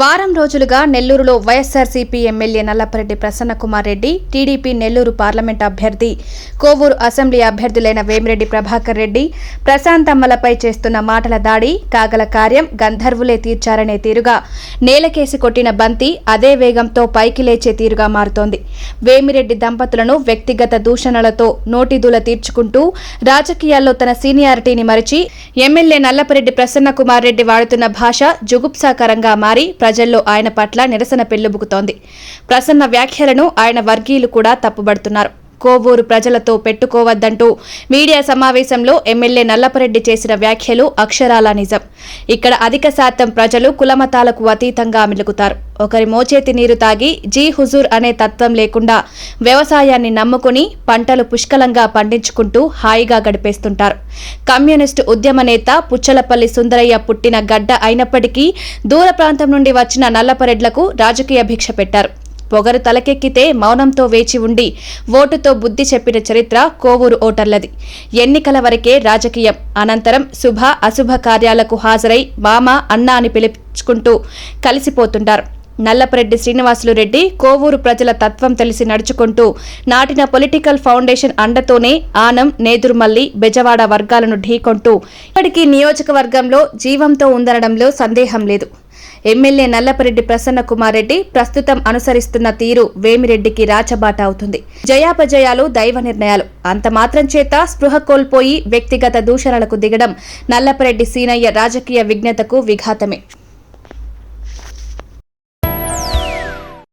వారం రోజులుగా నెల్లూరులో YSRCP MLA Nallapareddy Prasannakumar Reddy TDP Nellore parliament అభ్యర్థి కోవూరు అసెంబ్లీ అభ్యర్థులైన వేమిరెడ్డి ప్రభాకర్ రెడ్డి ప్రశాంతమ్మలపై చేస్తున్న మాటల దాడి కాగల కార్యం గంధర్వులే తీర్చారనే తీరుగా నేలకేసి కొట్టిన బంతి అదే వేగంతో పైకి లేచే తీరుగా మారుతోంది. వేమిరెడ్డి దంపతులను వ్యక్తిగత దూషణలతో నోటిదూల తీర్చుకుంటూ రాజకీయాల్లో తన సీనియారిటీని మరిచి ఎమ్మెల్యే నల్లపరెడ్డి ప్రసన్నకుమార్ రెడ్డి వాడుతున్న భాష జుగుప్సాకరంగా మారి ప్రజల్లో ఆయన పట్ల నిరసన పెళ్ళుబుకుతోంది. ప్రసన్న వ్యాఖ్యలను ఆయన వర్గీయులు కూడా తప్పుబడుతున్నారు. కోవూరు ప్రజలతో పెట్టుకోవద్దంటూ మీడియా సమావేశంలో ఎమ్మెల్యే నల్లపరెడ్డి చేసిన వ్యాఖ్యలు అక్షరాల నిజం. ఇక్కడ అధిక శాతం ప్రజలు కులమతాలకు అతీతంగా మెలుగుతారు. ఒకరి మోచేతి నీరు తాగి జీ హుజూర్ అనే తత్వం లేకుండా వ్యవసాయాన్ని నమ్ముకుని పంటలు పుష్కలంగా పండించుకుంటూ హాయిగా గడిపేస్తుంటారు. కమ్యూనిస్టు ఉద్యమ నేత పుచ్చలపల్లి సుందరయ్య పుట్టిన గడ్డ అయినప్పటికీ దూర ప్రాంతం నుండి వచ్చిన నల్లపరెడ్లకు రాజకీయ భిక్ష పెట్టారు. పొగరు తలకెక్కితే మౌనంతో వేచి ఉండి ఓటుతో బుద్ధి చెప్పిన చరిత్ర కోవూరు ఓటర్లది. ఎన్నికల వరకే రాజకీయం. అనంతరం శుభ అశుభ కార్యాలకు హాజరై మామ అన్న అని పిలుచుకుంటూ కలిసిపోతుంటారు. నల్లపరెడ్డి శ్రీనివాసులు రెడ్డి కోవూరు ప్రజల తత్వం తెలిసి నడుచుకుంటూ నాటిన పొలిటికల్ ఫౌండేషన్ అండతోనే ఆనం నేదురుమల్లి బెజవాడ వర్గాలను ఢీకొంటూ ఇప్పటికీ నియోజకవర్గంలో జీవంతో ఉందనడంలో సందేహం లేదు. ఎమ్మెల్యే నల్లపరెడ్డి ప్రసన్న కుమార్ రెడ్డి ప్రస్తుతం అనుసరిస్తున్న తీరు వేమిరెడ్డికి రాచబాట అవుతుంది. జయాపజయాలు దైవ నిర్ణయాలు. అంత మాత్రం చేత స్పృహ కోల్పోయి వ్యక్తిగత దూషణలకు దిగడం నల్లపరెడ్డి సీనయ్య రాజకీయ విజ్ఞతకు విఘాతమే.